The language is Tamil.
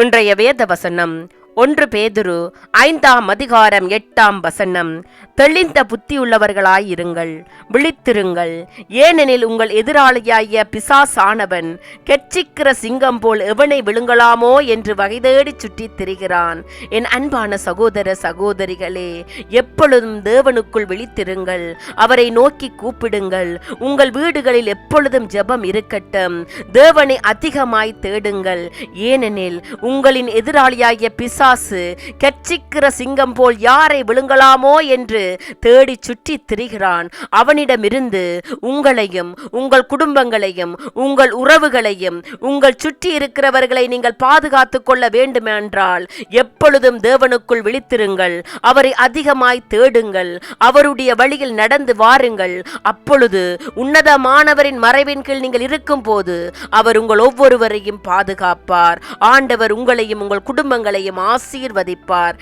இன்றைய வேத வசனம் ஒன்று பேதுரு ஐந்தாம் அதிகாரம் எட்டாம் வசனம். தெளிந்த புத்தியுள்ளவர்களாயிருங்கள் விழித்திருங்கள். ஏனெனில் உங்கள் எதிராளியாகிய பிசாசானவன் கெச்சிக்கிற சிங்கம் போல் எவனை விழுங்கலாமோ என்று வகைதேடி தேடிச் சுற்றித் திரிகிறான். என் அன்பான சகோதர சகோதரிகளே எப்பொழுதும் தேவனுக்குள் விழித்திருங்கள். அவரை நோக்கி கூப்பிடுங்கள். உங்கள் வீடுகளில் எப்பொழுதும் ஜெபம் இருக்கட்டும். தேவனை அதிகமாய் தேடுங்கள். ஏனெனில் உங்களின் எதிராளியாகிய பிசா பிசாசு கெச்சிக்கிற சிங்கம் போல் யாரை விழுங்கலாமோ என்று தேடி சுற்றி திரிகிறான். அவனிடமிருந்து உங்களையும் உங்கள் குடும்பங்களையும் உங்கள் உறவுகளையும் உங்கள் சுற்றி இருக்கிறவர்களை நீங்கள் பாதுகாத்துக் கொள்ள வேண்டுமென்றால் எப்பொழுதும் தேவனுக்குள் விழித்திருங்கள். அவரை அதிகமாய் தேடுங்கள். அவருடைய வழியில் நடந்து வாருங்கள். அப்பொழுது உன்னதமானவரின் மறைவின் கீழ் நீங்கள் இருக்கும் போது அவர் உங்கள் ஒவ்வொருவரையும் பாதுகாப்பார். ஆண்டவர் உங்களையும் உங்கள் குடும்பங்களையும் ஆசீர்வதிப்பார்.